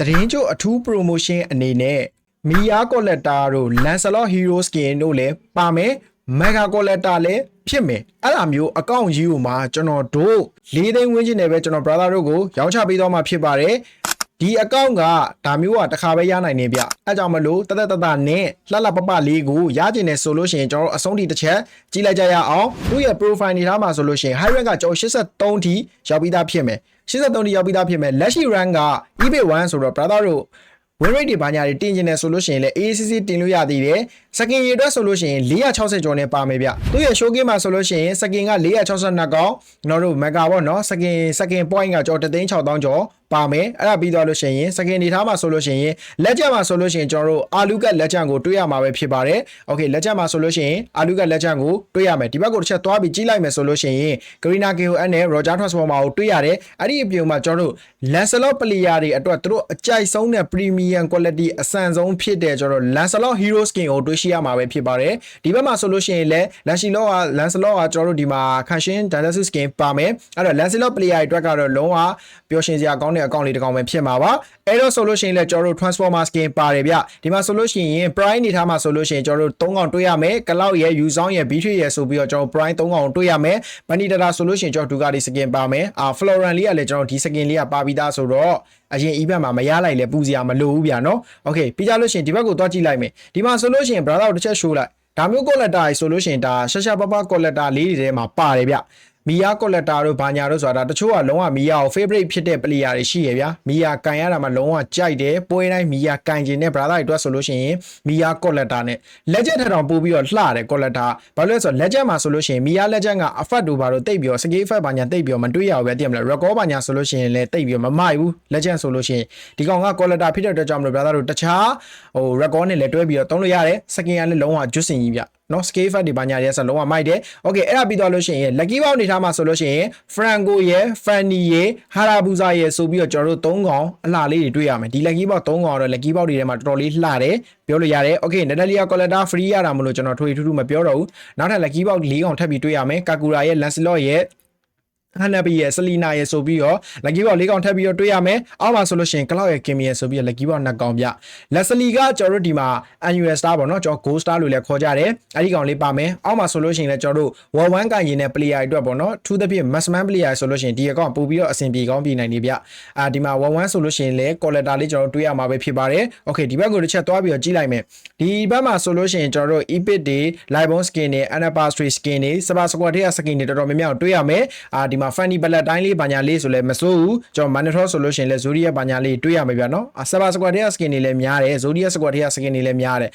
သတင်းကျို့အထူး promotion အနေနဲ့မီယာကောလက်တာတို့ Lancelot Hero Skin တို့လည်းပါမယ် Mega Collector လည်းဖြစ်မယ်အဲ့လိုမျိုးအကောင့်ကြီးကိုမှကျွန်တော်တို့၄သိန်းဝန်းကျင်နဲ့ပဲကျွန်တော် brother တို့ကိုရောင်းချပေးတော့မှာဖြစ်ပါတယ် ဒီအကောင့်ကဒါမျိုးကတစ်ခါပဲရနိုင်နေဗျအဲကြောင့်မလို့တသက်တသက်နဲ့လှလှပပလေးကိုရကျင်နေဆိုလို့ရှိရင်ကျွန်တော်တို့အဆုံးထိတစ်ချက်ကြည့်လိုက်ကြရအောင်သူ့ရဲ့ profile နေထားမှာဆိုလို့ရှိရင် high rank ကကျွန်တော်83ထိရောက်ပြီးသားဖြစ်မယ်83ထိရောက်ပြီးသားဖြစ်မယ်လက်ရှိ rank က eBay 1ဆိုတော့ brother တို့ win rate တွေဘာညာတွေတင်ကျင်တယ်ဆိုလို့ရှိရင်လည်း AACC တင်လို့ရသေးတယ်စကင်ရေအတွက်ဆိုလို့ရှိရင်460ကျော်နဲ့ပါမယ်ဗျသူရဲ့ show game မှာဆိုလို့ရှိရင်စကင်က462កောင်းကျွန်တော်တို့ mega ပေါ့နော်စကင်စကင် point ကကျော်36000ကျော် ပါမယ်အဲ့ဒါပြီးသွားလို့ရှိရင်စကင်နေထားမှာဆိုလို့ရှိရင်လက်ချက်မှာဆိုလို့ရှိရင်ကျွန်တော်တို့အာလူကတ်လက်ချက်ကိုတွေးရမှာပဲဖြစ်ပါတယ်โอเคလက်ချက်မှာဆိုလို့ရှိရင်အာလူကတ်လက်ချက်ကိုတွေးရမယ်ဒီဘက်ကိုတစ်ချက်သွားပြီးကြီးလိုက်မယ်ဆိုလို့ရှိရင် Garena KON နဲ့ Roger Transformer ကိုတွေးရတယ်အဲ့ဒီအပြင်မှာကျွန်တော်တို့ Lancelot player တွေအတွက်သူတို့အကြိုက်ဆုံးတဲ့ premium quality အဆန်ဆုံးဖြစ်တဲ့ကျွန်တော်တို့ Lancelot Hero Skin ကိုတွေးရှိရမှာပဲဖြစ်ပါတယ်ဒီဘက်မှာဆိုလို့ရှိရင်လည်း Lancelot က Lancelot ကကျွန်တော်တို့ဒီမှာ Canshin Dynasty Skin ပါမယ်အဲ့တော့ Lancelot player တွေအတွက်ကတော့လုံးဝပျော်ရွှင်စရာကောင်း တဲ့အကောင့်လေးတစ်ကောင်ပဲဖြစ်မှာပါအဲ့တော့ဆိုလို့ရှိရင်လည်းကျွန်တော်တို့ Transformer Skin ပါတယ်ဗျဒီမှာဆိုလို့ရှိရင် Prime နေထားမှာဆိုလို့ရှိရင်ကျွန်တော်တို့၃កောင်တွေးရမယ်ကလောက်ရဲ့ U ဆောင်ရဲ့ B3 ရဲ့ဆိုပြီးတော့ကျွန်တော် Prime ၃កောင်တွေးရမယ်ဘန်နီတာဆိုလို့ရှိရင်ကျွန်တော်ဒူကာဒီ Skin ပါမယ်အာ Floran လေးကလည်းကျွန်တော်ဒီ Skin လေးကပါပြီးသားဆိုတော့အရင် event မှာမရလိုက်လဲပူစရာမလိုဘူးဗျာနော်။ Okay ပြီးကြလို့ရှိရင်ဒီဘက်ကိုသွားကြည့်လိုက်မယ်။ဒီမှာဆိုလို့ရှိရင် brother ကိုတစ်ချက် show လိုက်။ဒါမျိုး collector ကြီးဆိုလို့ရှိရင်ဒါရှက်ရှက်ပပ collector လေးတွေထဲမှာပါတယ်ဗျ။ မီယာ collector တို့ဘာညာတို့ဆိုတာတချို့ကလုံးဝမီယာကို favorite ဖြစ်တဲ့ player တွေရှိရဗျာ။မီယာကန်ရတာမှလုံးဝကြိုက်တယ်။ပွဲတိုင်းမီယာကန်ကျင်တဲ့ brother တွေအတွက်ဆိုလို့ရှိရင်မီယာ collector နဲ့ legend ထထောင်ပို့ပြီးတော့လှတယ် collector ။ဘာလို့လဲဆိုတော့ legend မှာဆိုလို့ရှိရင်မီယာ legend က effect တို့ဘာတို့တိတ်ပြီးတော့ skill effect ဘာညာတိတ်ပြီးတော့မတွေ့ရဘူးပဲသိရမလား record ဘာညာဆိုလို့ရှိရင်လည်းတိတ်ပြီးတော့မမိုက်ဘူး legend ဆိုလို့ရှိရင်ဒီကောင်က collector ဖြစ်တဲ့အတွက်ကြောင့်မလို့ brother တို့တခြားဟို record နဲ့လည်းတွဲပြီးတော့သုံးလို့ရတယ်။ skin ကလည်းလုံးဝကျွတ်စင်ကြီးဗျ။ နော် scale effect တွေဘာညာရဲဆိုလုံးဝမိုက်တယ်။ Okay အဲ့ဒါပြီးသွားလို့ရှိရင် lucky box နေထားမှာဆိုလို့ရှိရင် Franco ရယ် Fanny ရယ် Harabusa ရယ်ဆိုပြီးတော့ကျွန်တော်တို့၃កောင်အလှလေးတွေတွေ့ရမယ်။ဒီ lucky box ၃កောင်တော့ lucky box တွေထဲမှာတော်တော်လေးလှတယ်ပြောလို့ရတယ်။ Okay Natalia Collector free ရတာမလို့ကျွန်တော်ထွေထူးထူးမပြောတော့ဘူး။နောက်ထပ် lucky box ၄កောင်ထပ်ပြီးတွေ့ရမယ်။ Kakura ရယ် Lancelot ရယ် ဟန်နဘီရဲ့ဆလီနာရဲ့ဆိုပြီးတော့လက်ကီဘောက်၄កောင်ထပ်ပြီးတော့တွေ့ရမယ်အောက်မှာဆိုလို့ရှိရင်ကလောက်ရဲ့ကင်မီရဲ့ဆိုပြီးတော့လက်ကီဘောက်နှစ်កောင်ပြလက်ဆလီကကျွန်တော်တို့ဒီမှာ annual star ပေါ့နော်ကျွန်တော် gold star လို့လည်းခေါ်ကြတယ်အဲ့ဒီကောင်လေးပါမယ်အောက်မှာဆိုလို့ရှိရင်လည်းကျွန်တော်တို့ wall 1ကန်ရင်တဲ့ player တွေအတွက်ပေါ့နော်ထူးသဖြင့် maximum player ဆိုလို့ရှိရင်ဒီအကောင့်ပို့ပြီးတော့အဆင်ပြေကောင်းပြေနိုင်နေဗျအာဒီမှာ wall 1ဆိုလို့ရှိရင်လည်း collector လေးကျွန်တော်တို့တွေ့ရမှာပဲဖြစ်ပါတယ် okay ဒီဘက်ကိုတစ်ချက်သွားပြီးတော့ကြည့်လိုက်မယ်ဒီဘက်မှာဆိုလို့ရှိရင်ကျွန်တော်တို့ epic တွေ live on skin တွေ anniversary skin တွေ super squad တွေက skin တွေတော်တော်များများတွေ့ရမယ်အာဒီမှာ funny bullet တိုင်းလေးဘာညာလေးဆိုလဲမစိုးဘူးကျွန်တော် monitor ဆိုလို့ရှိရင်လဲ zodiac ဘာညာလေးတွေ့ရမှာဗျာနော် super squad တွေက skin တွေလည်းများတယ် zodiac squad တွေက skin တွေလည်းများတယ်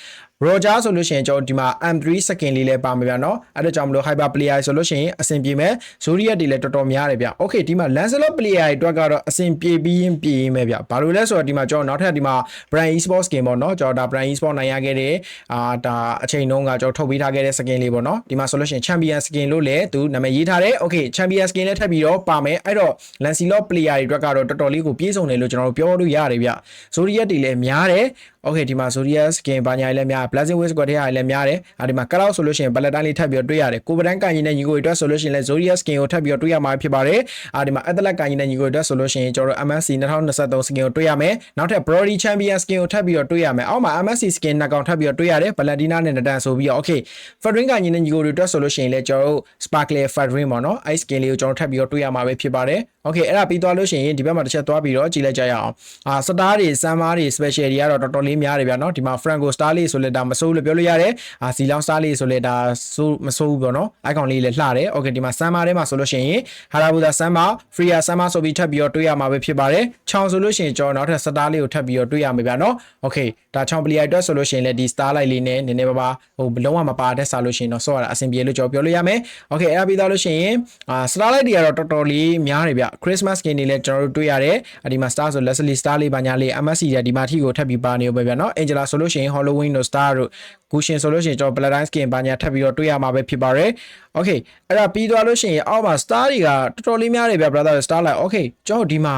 Roger ဆိုလို့ရှိရင်ကျွန်တော်ဒီမှာ M3 second လေးလည်းပါမှာဗျာနော်အဲ့ဒါကြောင့်မလို့ Hyper Player ဆိုလို့ရှိရင်အဆင်ပြေမယ် Zodiac တွေလည်းတော်တော်များတယ်ဗျ Okay ဒီမှာ Lancelot Player တွေအတွက်ကတော့အဆင်ပြေပြီးရင်ပြေရင်ပဲဗျဘာလို့လဲဆိုတော့ဒီမှာကျွန်တော်နောက်ထပ်ဒီမှာ Brand Esports Skin ပေါ့နော်ကျွန်တော်ဒါ Brand Esports နိုင်ရခဲ့တဲ့အာဒါအချိန်တုန်းကကျွန်တော်ထုတ်ပေးထားခဲ့တဲ့ skin လေးပေါ့နော်ဒီမှာဆိုလို့ရှိရင် Champion Skin လို့လည်းသူနာမည်ရေးထားတယ် Okay Champion Skin လည်းထပ်ပြီးတော့ပါမယ်အဲ့တော့ Lancelot Player တွေအတွက်ကတော့တော်တော်လေးကိုပြေဆုံးတယ်လို့ကျွန်တော်တို့ပြောလို့ရတယ်ဗျ Zodiac တွေလည်းများတယ် Okay ဒီမှာ Zodiac Skin ဘာညာလည်းများ Blazing Wave Squad တွေကလည်းများတယ်။အဲဒီမှာ Cloud ဆိုလို့ရှိရင် Paladin လေးထပ်ပြီးတော့တွေ့ရတယ်။ကိုဗဒန်ကန်ရင်နဲ့ညီကိုတွေအတွက်ဆိုလို့ရှိရင်လည်း Zodiac Skin ကိုထပ်ပြီးတော့တွေ့ရမှာဖြစ်ပါတယ်။အဲဒီမှာ Atlas ကန်ရင်နဲ့ညီကိုတွေအတွက်ဆိုလို့ရှိရင်ကျွန်တော်တို့ MSC 2023 Skin ကိုတွေ့ရမယ်။နောက်ထပ် Brody Champion Skin ကိုထပ်ပြီးတော့တွေ့ရမယ်။အောက်မှာ MSC Skin နှစ်ကောင်ထပ်ပြီးတော့တွေ့ရတယ်။ Paladina နဲ့ Natan ဆိုပြီးတော့ Okay Fadrin ကန်ရင်နဲ့ညီကိုတွေအတွက်ဆိုလို့ရှိရင်လည်းကျွန်တော်တို့ Sparkle Fadrin ပေါ့နော်။အဲ Skin လေးကိုကျွန်တော်ထပ်ပြီးတော့တွေ့ရမှာပဲဖြစ်ပါတယ်။ Okay အဲ့ဒါပြီးသွားလို့ရှိရင်ဒီဘက်မှာတစ်ချက်သွားပြီးတော့ကြည့်လိုက်ကြရအောင်။အာ Star တွေ Summer တွေ Special တွေကတော့တော်တော်လေးများတယ်ဗျာနော်။ဒီမှာ Franco Star လေးဆိုလဲဒါမစိုးလို့ပြောလို့ရတယ်။အာစီလောင် Star လေးဆိုလဲဒါစိုးမစိုးဘူးပေါ့နော်။ icon လေးလည်းလှတယ်။ Okay ဒီမှာ Summer ထဲမှာဆိုလို့ရှိရင် Harabuda Summer, Freya Summer ဆိုပြီးထပ်ပြီးတော့တွေ့ရမှာပဲဖြစ်ပါတယ်။ချောင်ဆိုလို့ရှိရင်ကျွန်တော်နောက်ထပ် Star လေးကိုထပ်ပြီးတော့တွေ့ရမှာဗျာနော်။ Okay ဒါချောင် player အတွက်ဆိုလို့ရှိရင်လည်းဒီ Star Light လေးနဲ့နည်းနည်းပါးပါဟိုလုံးဝမပါတဲ့စားလို့ရှိရင်တော့ဆော့ရတာအဆင်ပြေလို့ကျွန်တော်ပြောလို့ရမယ်။ Okay အဲ့ဒါပြီးသားလို့ရှိရင်အာ Star Light တွေကတော့တော်တော်လေးများတယ်ဗျ။ Christmas skin တွေလည်းကျွန်တော်တို့တွေ့ရတယ်။ဒီမှာ Star ဆို Leslie Star လေးပါညာလေး MSC တွေဒီမှာထိကိုထပ်ပြီးပါနေဦးပဲဗျာနော်။ Angela ဆိုလို့ရှိရင် Halloween တို့ Star တို့ဂူရှင်ဆိုလို့ရှိရင်ကျွန်တော် Paladin skin ပါညာထပ်ပြီးတော့တွေ့ရမှာပဲဖြစ်ပါတယ်။ Okay အဲ့ဒါပြီးသွားလို့ရှိရင်အောက်မှာ Star တွေကတော်တော်လေးများတယ်ဗျ brother Star Light Okay ကျွန်တော်ဒီမှာ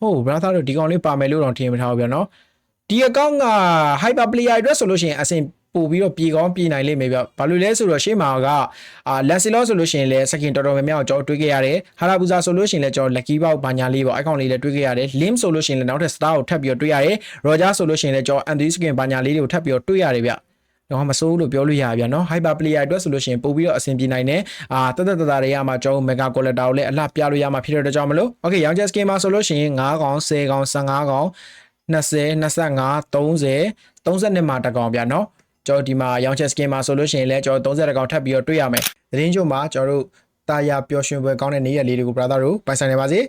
ဟုတ် brother တို့ဒီကောင်လေးပါမယ်လို့တော့ထင်မထားဘူးဗျာနော်။ဒီအကောင့်က hyper player အတွက်ဆိုလို့ရှိရင်အဆင် ပို့ပြီးတော့ပြေကောင်းပြေနိုင်လိမ့်မယ်ဗျဘာလို့လဲဆိုတော့ရှေ့မှာကအာလက်စီလောဆိုလို့ရှိရင်လည်းစကင်တော်တော်များများကိုကျွန်တော်တွေးခဲ့ရတယ်ဟာရာဘူဇာဆိုလို့ရှိရင်လည်းကျွန်တော် lucky box ဘာညာလေးပေါ့အကောင့်လေးလည်းတွေးခဲ့ရတယ် lim ဆိုလို့ရှိရင်လည်းနောက်ထပ် star ကိုထပ်ပြီးတော့တွေးရတယ် roger ဆိုလို့ရှိရင်လည်းကျွန်တော် anti skin ဘာညာလေးတွေကိုထပ်ပြီးတော့တွေးရတယ်ဗျတော့မစိုးလို့ပြောလို့ရပါဗျာနော် hyper player အတွက်ဆိုလို့ရှိရင်ပို့ပြီးတော့အဆင်ပြေနိုင်တယ်အာတသက်တသားတွေရမှာကျွန်တော် mega collector ကိုလည်းအလှပြလို့ရမှာဖြစ်တဲ့အတွက်ကြောင့်မလို့ okay ရောင်ချက် skin မှာဆိုလို့ရှိရင်9កောင်10កောင်15កောင်20 25 30 32မှာတစ်កောင်ဗျာနော် ကျွန်တော်ဒီမှာရောင်ချက် skin မှာဆိုလို့ရှိရင်လည်းကျွန်တော်30កောင်ထပ်ပြီးတော့တွေ့ရမယ်သတင်းချုပ်မှာကျွန်တော်တို့တာယာပျော်ရွှင်ပွဲကောင်းတဲ့နေ့ရက်လေးတွေကို brother တို့ပိုင်ဆိုင်နေပါစေ